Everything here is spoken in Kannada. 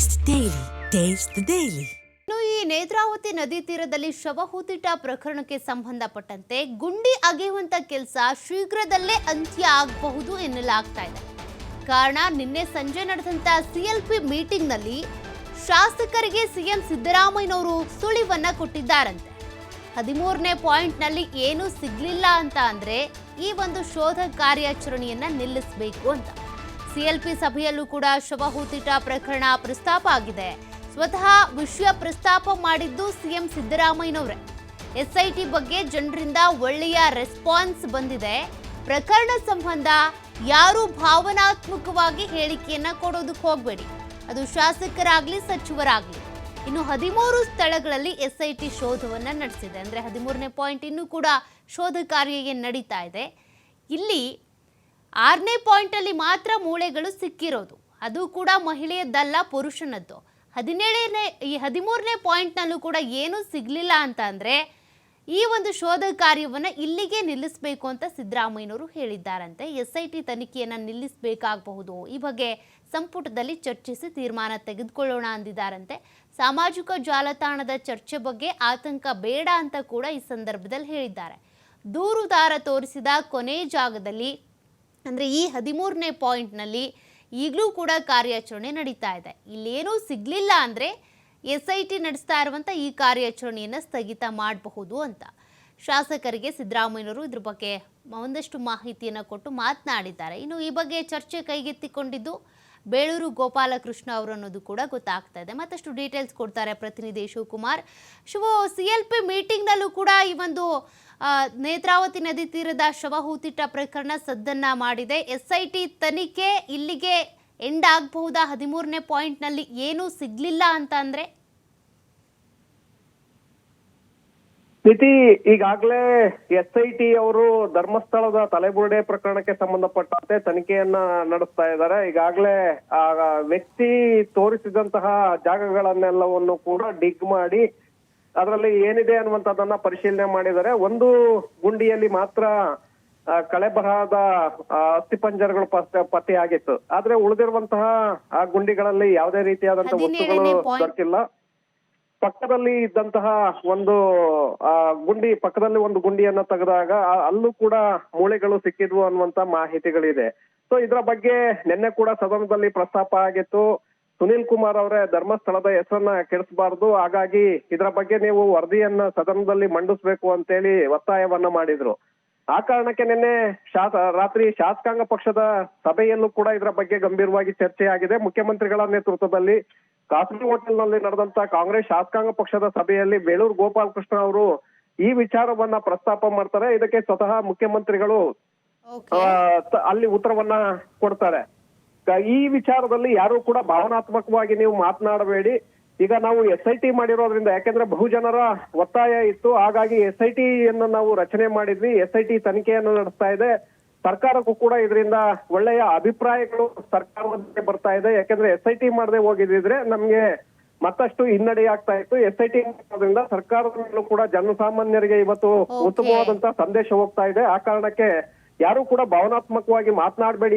Taste ಡೈಲಿ ಟೇಸ್ಟ್ ಡೈಲಿ ಈ ನೇತ್ರಾವತಿ ನದಿ ತೀರದಲ್ಲಿ ಶವ ಹೂತಿಟ ಪ್ರಕರಣಕ್ಕೆ ಸಂಬಂಧಪಟ್ಟಂತೆ ಗುಂಡಿ ಅಗೆಯುವಂತ ಕೆಲಸ ಶೀಘ್ರದಲ್ಲೇ ಅಂತ್ಯ ಆಗಬಹುದು ಎನ್ನಲಾಗ್ತಾ ಇದೆ. ಕಾರಣ ನಿನ್ನೆ ಸಂಜೆ ನಡೆದಂತ ಸಿಎಲ್ಪಿ ಮೀಟಿಂಗ್ನಲ್ಲಿ ಶಾಸಕರಿಗೆ ಸಿಎಂ ಸಿದ್ದರಾಮಯ್ಯನವರು ಸುಳಿವನ್ನ ಕೊಟ್ಟಿದ್ದಾರಂತೆ. ಹದಿಮೂರನೇ ಪಾಯಿಂಟ್ನಲ್ಲಿ ಏನೂ ಸಿಗ್ಲಿಲ್ಲ ಅಂತ ಅಂದ್ರೆ ಈ ಒಂದು ಶೋಧ ಕಾರ್ಯಾಚರಣೆಯನ್ನ ನಿಲ್ಲಿಸಬೇಕು ಅಂತ. ಸಿಎಲ್ಪಿ ಸಭೆಯಲ್ಲೂ ಕೂಡ ಶವ ಹೂತಿಟ ಪ್ರಕರಣ ಪ್ರಸ್ತಾಪ ಆಗಿದೆ. ಸ್ವತಃ ವಿಷಯ ಪ್ರಸ್ತಾಪ ಮಾಡಿದ್ದು ಸಿಎಂ ಸಿದ್ದರಾಮಯ್ಯನವರೇ. ಎಸ್ಐಟಿ ಬಗ್ಗೆ ಜನರಿಂದ ಒಳ್ಳೆಯ ರೆಸ್ಪಾನ್ಸ್ ಬಂದಿದೆ. ಪ್ರಕರಣ ಸಂಬಂಧ ಯಾರು ಭಾವನಾತ್ಮಕವಾಗಿ ಹೇಳಿಕೆಯನ್ನ ಕೊಡೋದಕ್ಕೆ ಹೋಗಬೇಡಿ. ಅದು ಶಾಸಕರಾಗ್ಲಿ, ಸಚಿವರಾಗ್ಲಿ. ಇನ್ನು ಹದಿಮೂರು ಸ್ಥಳಗಳಲ್ಲಿ ಎಸ್ಐಟಿ ಶೋಧವನ್ನ ನಡೆಸಿದೆ. ಅಂದ್ರೆ ಹದಿಮೂರನೇ ಪಾಯಿಂಟ್ ಇನ್ನೂ ಕೂಡ ಶೋಧ ಕಾರ್ಯ ನಡೀತಾ ಇದೆ. ಇಲ್ಲಿ ಆರನೇ ಪಾಯಿಂಟಲ್ಲಿ ಮಾತ್ರ ಮೂಳೆಗಳು ಸಿಕ್ಕಿರೋದು. ಅದು ಕೂಡ ಮಹಿಳೆಯದ್ದಲ್ಲ, ಪುರುಷನದ್ದು. ಹದಿನೇಳನೇ, ಈ ಹದಿಮೂರನೇ ಪಾಯಿಂಟ್ನಲ್ಲೂ ಕೂಡ ಏನೂ ಸಿಗಲಿಲ್ಲ ಅಂತ ಅಂದರೆ, ಈ ಒಂದು ಶೋಧ ಕಾರ್ಯವನ್ನು ಇಲ್ಲಿಗೆ ನಿಲ್ಲಿಸಬೇಕು ಅಂತ ಸಿದ್ದರಾಮಯ್ಯನವರು ಹೇಳಿದ್ದಾರಂತೆ. ಎಸ್ ಐ ಟಿ ತನಿಖೆಯನ್ನು ನಿಲ್ಲಿಸಬೇಕಾಗಬಹುದು. ಈ ಬಗ್ಗೆ ಸಂಪುಟದಲ್ಲಿ ಚರ್ಚಿಸಿ ತೀರ್ಮಾನ ತೆಗೆದುಕೊಳ್ಳೋಣ ಅಂದಿದ್ದಾರಂತೆ. ಸಾಮಾಜಿಕ ಜಾಲತಾಣದ ಚರ್ಚೆ ಬಗ್ಗೆ ಆತಂಕ ಬೇಡ ಅಂತ ಕೂಡ ಈ ಸಂದರ್ಭದಲ್ಲಿ ಹೇಳಿದ್ದಾರೆ. ದೂರುದಾರ ತೋರಿಸಿದ ಕೊನೆ ಜಾಗದಲ್ಲಿ ಅಂದರೆ ಈ ಹದಿಮೂರನೇ ಪಾಯಿಂಟ್ನಲ್ಲಿ ಈಗಲೂ ಕೂಡ ಕಾರ್ಯಾಚರಣೆ ನಡೀತಾ ಇದೆ. ಇಲ್ಲೇನೂ ಸಿಗಲಿಲ್ಲ ಅಂದರೆ ಎಸ್ ಐ ಟಿ ನಡೆಸ್ತಾ ಇರುವಂಥ ಈ ಕಾರ್ಯಾಚರಣೆಯನ್ನು ಸ್ಥಗಿತ ಮಾಡಬಹುದು ಅಂತ. ಶಾಸಕರಿಗೆ ಸಿದ್ದರಾಮಯ್ಯನವರು ಇದ್ರ ಬಗ್ಗೆ ಒಂದಷ್ಟು ಮಾಹಿತಿಯನ್ನು ಕೊಟ್ಟು ಮಾತನಾಡಿದ್ದಾರೆ. ಇನ್ನು ಈ ಬಗ್ಗೆ ಚರ್ಚೆ ಕೈಗೆತ್ತಿಕೊಂಡಿದ್ದು ಬೇಳೂರು ಗೋಪಾಲಕೃಷ್ಣ ಅವರು ಅನ್ನೋದು ಕೂಡ ಗೊತ್ತಾಗ್ತಾ ಇದೆ. ಮತ್ತಷ್ಟು ಡೀಟೇಲ್ಸ್ ಕೊಡ್ತಾರೆ ಪ್ರತಿನಿಧಿ Shivakumar. Shiva, C L P ಮೀಟಿಂಗ್ನಲ್ಲೂ ಕೂಡ ಈ ಒಂದು ನೇತ್ರಾವತಿ ನದಿ ತೀರದ ಶವ ಹೂತಿಟ್ಟ ಪ್ರಕರಣ ಸದ್ದನ್ನ ಮಾಡಿದೆ. ಎಸ್ಐಟಿ ತನಿಖೆ ಇಲ್ಲಿಗೆ ಎಂಡ್ ಆಗಬಹುದಾ? ಹದಿಮೂರನೇ ಪಾಯಿಂಟ್ನಲ್ಲಿ ಏನೂ ಸಿಗ್ಲಿಲ್ಲ ಅಂತ ಅಂದ್ರೆ? ಸ್ಥಿತಿ ಈಗಾಗಲೇ ಎಸ್ ಅವರು ಧರ್ಮಸ್ಥಳದ ತಲೆಬುರುಡೆ ಪ್ರಕರಣಕ್ಕೆ ಸಂಬಂಧಪಟ್ಟಂತೆ ತನಿಖೆಯನ್ನ ನಡೆಸ್ತಾ ಇದ್ದಾರೆ. ಈಗಾಗಲೇ ಆ ವ್ಯಕ್ತಿ ತೋರಿಸಿದಂತಹ ಜಾಗಗಳನ್ನೆಲ್ಲವನ್ನು ಕೂಡ ಡಿಗ್ ಮಾಡಿ ಅದರಲ್ಲಿ ಏನಿದೆ ಅನ್ನುವಂಥದ್ದನ್ನ ಪರಿಶೀಲನೆ ಮಾಡಿದರೆ ಒಂದು ಗುಂಡಿಯಲ್ಲಿ ಮಾತ್ರ ಆ, ಕಳೆಬರಹದ ಆ, ಅಸ್ಥಿಪಂಜರಗಳು ಪತ್ತೆ ಪತ್ತೆಯಾಗಿತ್ತು. ಆದ್ರೆ ಉಳಿದಿರುವಂತಹ ಆ ಗುಂಡಿಗಳಲ್ಲಿ ಯಾವುದೇ ರೀತಿಯಾದಂತಹ ವಸ್ತುಗಳು. ದೊರಕಿಲ್ಲ. ಪಕ್ಕದಲ್ಲಿ ಇದ್ದಂತಹ ಒಂದು ಆ ಗುಂಡಿ ಪಕ್ಕದಲ್ಲಿ ಒಂದು ಗುಂಡಿಯನ್ನ ತೆಗೆದಾಗ ಅಲ್ಲೂ ಕೂಡ ಮೂಳೆಗಳು ಸಿಕ್ಕಿದ್ವು ಅನ್ನುವಂತ ಮಾಹಿತಿಗಳಿದೆ. ಸೊ ಇದರ ಬಗ್ಗೆ ನಿನ್ನೆ ಕೂಡ ಸದನದಲ್ಲಿ ಪ್ರಸ್ತಾಪ ಆಗಿತ್ತು. ಸುನಿಲ್ ಕುಮಾರ್ ಅವರೇ ಧರ್ಮಸ್ಥಳದ ಹೆಸರನ್ನ ಕೆಡಿಸಬಾರ್ದು. ಹಾಗಾಗಿ ಇದರ ಬಗ್ಗೆ ನೀವು ವರದಿಯನ್ನ ಸದನದಲ್ಲಿ ಮಂಡಿಸ್ಬೇಕು ಅಂತೇಳಿ ಒತ್ತಾಯವನ್ನ ಮಾಡಿದ್ರು. ಆ ಕಾರಣಕ್ಕೆ ನಿನ್ನೆ ಶಾಸ ರಾತ್ರಿ ಶಾಸಕಾಂಗ ಪಕ್ಷದ ಸಭೆಯಲ್ಲೂ ಕೂಡ ಇದರ ಬಗ್ಗೆ ಗಂಭೀರವಾಗಿ ಚರ್ಚೆ ಆಗಿದೆ ಮುಖ್ಯಮಂತ್ರಿಗಳ ನೇತೃತ್ವದಲ್ಲಿ ಖಾಸಗಿ ಹೋಟೆಲ್ನಲ್ಲಿ ನಡೆದಂತ ಕಾಂಗ್ರೆಸ್ ಶಾಸಕಾಂಗ ಪಕ್ಷದ ಸಭೆಯಲ್ಲಿ ಬೇಳೂರು ಗೋಪಾಲಕೃಷ್ಣ ಅವರು ಈ ವಿಚಾರವನ್ನ ಪ್ರಸ್ತಾಪ ಮಾಡ್ತಾರೆ. ಇದಕ್ಕೆ ಸ್ವತಃ ಮುಖ್ಯಮಂತ್ರಿಗಳು ಅಲ್ಲಿ ಉತ್ತರವನ್ನ ಕೊಡ್ತಾರೆ. ಈ ವಿಚಾರದಲ್ಲಿ ಯಾರು ಕೂಡ ಭಾವನಾತ್ಮಕವಾಗಿ ನೀವು ಮಾತನಾಡಬೇಡಿ. ಈಗ ನಾವು ಎಸ್ ಐ ಟಿ ಮಾಡಿರೋದ್ರಿಂದ ಯಾಕೆಂದ್ರೆ ಬಹುಜನರ ಒತ್ತಾಯ ಇತ್ತು. ಹಾಗಾಗಿ ಎಸ್ ಐ ಟಿ ಅನ್ನು ನಾವು ರಚನೆ ಮಾಡಿದ್ವಿ. ಎಸ್ ಐ ಟಿ ತನಿಖೆಯನ್ನು ನಡೆಸ್ತಾ ಇದೆ. ಸರ್ಕಾರಕ್ಕೂ ಕೂಡ ಇದರಿಂದ ಒಳ್ಳೆಯ ಅಭಿಪ್ರಾಯಗಳು ಸರ್ಕಾರದಿಂದ ಬರ್ತಾ ಇದೆ. ಯಾಕೆಂದ್ರೆ ಎಸ್ ಐ ಟಿ ಮಾಡದೆ ಹೋಗಿದ್ರೆ ನಮ್ಗೆ ಮತ್ತಷ್ಟು ಹಿನ್ನಡೆ ಆಗ್ತಾ ಇತ್ತು. ಎಸ್ ಐ ಟಿ ಮಾಡೋದ್ರಿಂದ ಸರ್ಕಾರದ ಮೇಲೂ ಕೂಡ ಜನಸಾಮಾನ್ಯರಿಗೆ ಇವತ್ತು ಉತ್ತಮವಾದಂತಹ ಉತ್ತಮವಾದಂತ ಸಂದೇಶ ಹೋಗ್ತಾ ಇದೆ. ಆ ಕಾರಣಕ್ಕೆ ಯಾರು ಕೂಡ ಭಾವನಾತ್ಮಕವಾಗಿ ಮಾತನಾಡಬೇಡಿ